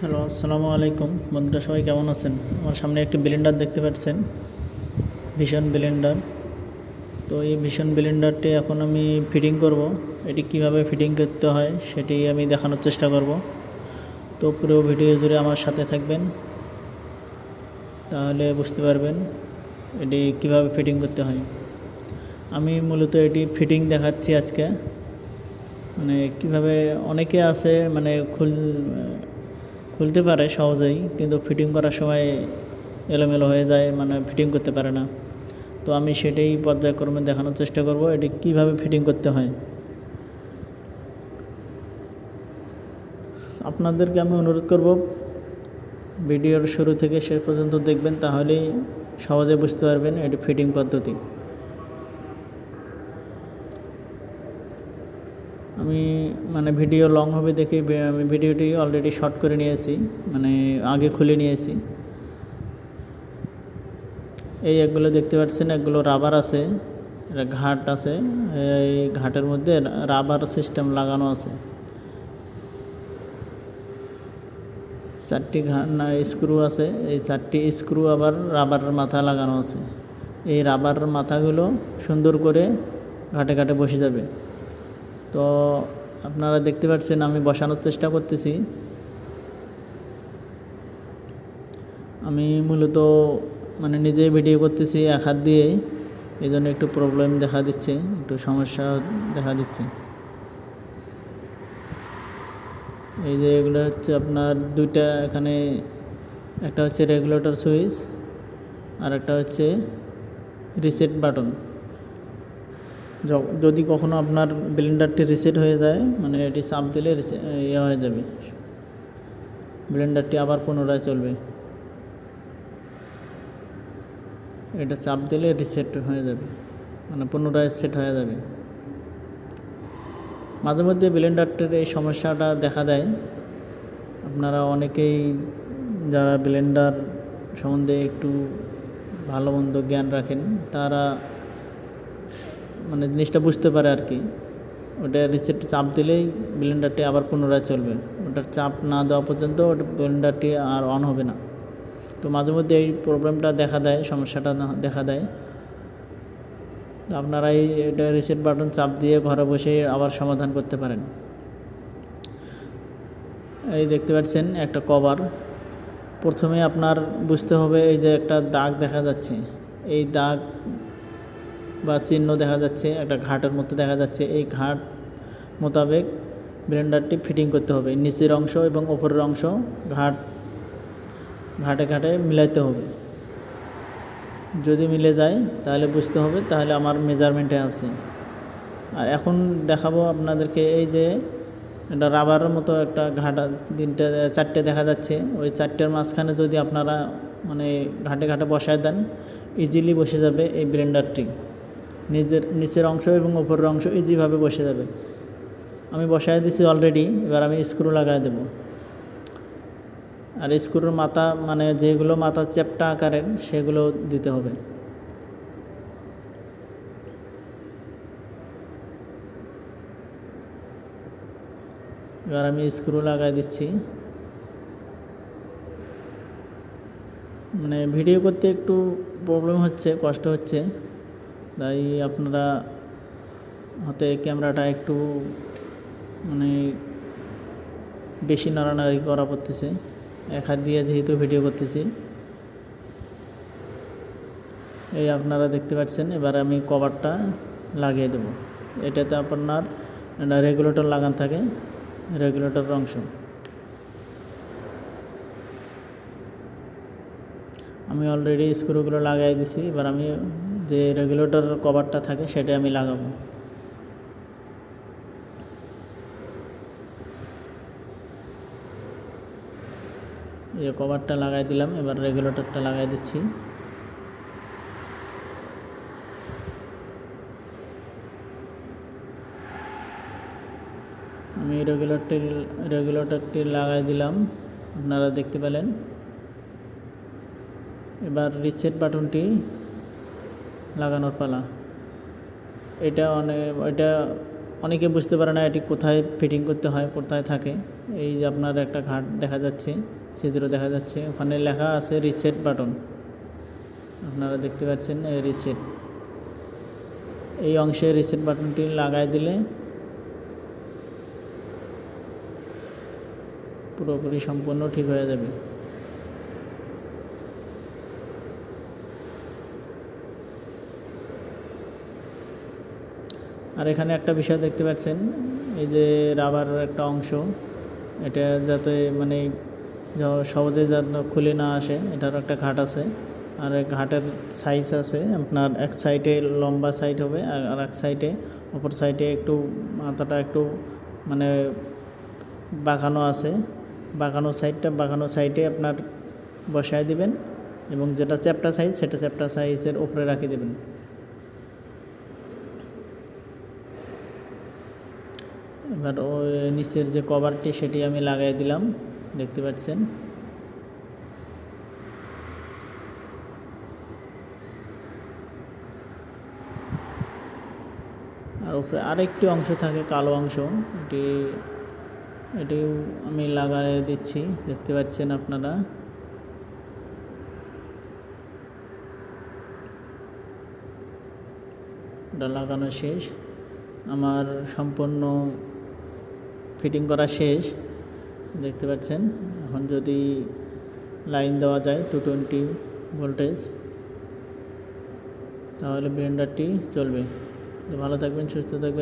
Hello, আসসালামু আলাইকুম। বন্ধুরা, সবাই কেমন আছেন? আমার সামনে একটি ব্লেন্ডার দেখতে পাচ্ছেন ভীষণ ব্লেন্ডার। তো এই ভীষণ ব্লেন্ডারটি এখন আমি ফিটিং করব। এটি কীভাবে ফিটিং করতে হয় সেটি আমি দেখানোর চেষ্টা করব। তো পুরো ভিডিও জুড়ে আমার সাথে থাকবেন, তাহলে বুঝতে পারবেন এটি কীভাবে ফিটিং করতে হয়। আমি মূলত এটি ফিটিং দেখাচ্ছি আজকে। মানে কীভাবে, অনেকে আছে মানে খুল খুলতে পারে সহজেই, কিন্তু ফিটিং করার সময় এলোমেলো হয়ে যায় মানে ফিটিং করতে পারে না। তো আমি সেটাই পর্যায়ক্রমে দেখানোর চেষ্টা করব, এটি কীভাবে ফিটিং করতে হয়। আপনাদেরকে আমি অনুরোধ করব, ভিডিওর শুরু থেকে শেষ পর্যন্ত দেখবেন, তাহলেই সহজে বুঝতে পারবেন এটি ফিটিং পদ্ধতি। আমি মানে ভিডিও লং হবে দেখে আমি ভিডিওটি অলরেডি শর্ট করে নিয়েছি মানে আগে খুলে নিয়েছি। এই একগুলো দেখতে পাচ্ছেন, একগুলো রাবার আছে ঘাট আছে, এই ঘাটের মধ্যে রাবার সিস্টেম লাগানো আছে। চারটি না স্ক্রু আছে, এই চারটি স্ক্রু আবার রাবারের মাথা লাগানো আছে। এই রাবার মাথাগুলো সুন্দর করে ঘাটে ঘাটে বসে যাবে। তো আপনারা দেখতে পাচ্ছেন আমি বসানোর চেষ্টা করতেছি। আমি মূলত মানে নিজেই ভিডিও করতেছি এক হাত দিয়ে এই জন্য একটু প্রবলেম দেখা দিচ্ছে, একটু সমস্যা দেখা দিচ্ছে। এই যে এগুলো হচ্ছে আপনার দুইটা এখানে, একটা হচ্ছে রেগুলেটর সুইচ আর একটা হচ্ছে রিসেট বাটন যদি কখনো আপনার ব্লেন্ডারটি রিসেট হয়ে যায় মানে এটি চাপ দিলে ইয়ে হয়ে যাবে। ব্লেন্ডারটি আবার পুনরায় চলবে। এটা চাপ দিলে রিসেট হয়ে যাবে মানে পুনরায় সেট হয়ে যাবে। মাঝে মধ্যে ব্লেন্ডারটির এই সমস্যাটা দেখা দেয়। আপনারা অনেকেই যারা ব্লেন্ডার সম্বন্ধে একটু ভালো মন্দ জ্ঞান রাখেন, তারা মানে জিনিসটা বুঝতে পারে আর কি। ওটা রিসেট চাপ দিলেই ব্লেন্ডারটি আবার পুনরায় চলবে। ওটার চাপ না দেওয়া পর্যন্ত ওটা ব্লেন্ডারটি আর অন হবে না। তো মাঝে মধ্যে এই প্রবলেমটা দেখা দেয়, সমস্যাটা দেখা দেয়। তো আপনারা এই এটা রিসেট বাটন চাপ দিয়ে ঘরে বসে আবার সমাধান করতে পারেন। এই দেখতে পাচ্ছেন একটা কভার প্রথমে আপনার বুঝতে হবে এই যে একটা দাগ দেখা যাচ্ছে। এই দাগ বা চিহ্ন দেখা যাচ্ছে, একটা ঘাটের মধ্যে দেখা যাচ্ছে, এই ঘাট মোতাবেক ব্লেন্ডারটি ফিটিং করতে হবে। নিচের অংশ এবং ওপরের অংশ ঘাট, ঘাটে ঘাটে মিলাইতে হবে। যদি মিলে যায়, তাহলে বুঝতে হবে, তাহলে আমার মেজারমেন্টে আছে। আর এখন দেখাবো আপনাদেরকে এই যে একটা রাবারের মতো একটা ঘাটা, তিনটে, চারটে দেখা যাচ্ছে। ওই চারটের মাঝখানে যদি আপনারা মানে ঘাটে ঘাটে বসায় দেন ইজিলি বসে যাবে এই ব্লেন্ডারটি। নিজের, নিচের অংশ এবং উপরের অংশ ইজিভাবে বসে যাবে। আমি বসায় দিছি অলরেডি এবার আমি স্ক্রু লাগাই দেব। আর স্ক্রুর মাথা মানে যেগুলো মাথা চ্যাপটা আকারের, সেগুলো দিতে হবে। এবার আমি স্ক্রু লাগাই দিচ্ছি। মানে ভিডিও করতে একটু প্রবলেম হচ্ছে, কষ্ট হচ্ছে। তাই আপনারা হাতে ক্যামেরাটা একটু মানে বেশি নাড়ানাড়ি করা পড়তেছে। এক হাত দিয়ে যেহেতু ভিডিও করতেছি। এই আপনারা দেখতে পাচ্ছেন, এবার আমি কভারটা লাগিয়ে দেব। এটাতে আপনার রেগুলেটর লাগান থাকে রেগুলেটর অংশ। আমি অলরেডি স্ক্রুগুলো লাগাই দিছি, এবার আমি যে রেগুলেটর কভারটা থাকে সেটা আমি লাগাবো। এই কভারটা লাগাই দিলাম, এবার রেগুলেটরটা লাগাই দিচ্ছি। আমি রেগুলেটরটি রেগুলেটরটি লাগাই দিলাম, আপনারা দেখতে পেলেন। এবার রিসেট বাটনটি লাগানোর পালা। এটা অনেক এটা অনেকে বুঝতে পারে না এটি কোথায় ফিটিং করতে হয়, কোথায় থাকে। এই যে আপনার একটা ঘাট দেখা যাচ্ছে ছিদ্র দেখা যাচ্ছে। ওখানে লেখা আছে রিসেট বাটন আপনারা দেখতে পাচ্ছেন রিসেট এই অংশে রিসেট বাটনটি লাগাই দিলে পুরোপুরি সম্পূর্ণ ঠিক হয়ে যাবে। আর এখানে একটা বিষয় দেখতে পাচ্ছেন, এই যে রাবার একটা অংশ, এটা যাতে মানে সহজে যাতে খুলে না আসে, এটার একটা ঘাট আছে। আর ঘাটের সাইজ আছে, আপনার এক সাইডে লম্বা সাইড হবে, আর আর এক সাইডে অপর সাইডে একটু মাথাটা একটু মানে বাঁকানো আছে। বাঁকানো সাইডটা বাঁকানো সাইডে আপনার বসায় দিবেন এবং যেটা চ্যাপটা সাইজ সেটা চ্যাপটা সাইজের উপরে রাখি দেবেন। এবার ওই নিচের যে কভারটি সেটি আমি লাগাই দিলাম, দেখতে পাচ্ছেন। আর উপরে আরেকটি অংশ থাকে, কালো অংশ। এটি, এটিও আমি লাগাই দিচ্ছি, দেখতে পাচ্ছেন আপনারা। এটা লাগানো শেষ। আমার সম্পূর্ণ ফিটিং করা শেষ, দেখতে পাচ্ছেন, এখন যদি লাইন দেওয়া যায় টু টোয়েন্টি ভোল্টেজ তাহলে ব্লেন্ডারটি চলবে। ভালো থাকবেন, সুস্থ থাকবেন।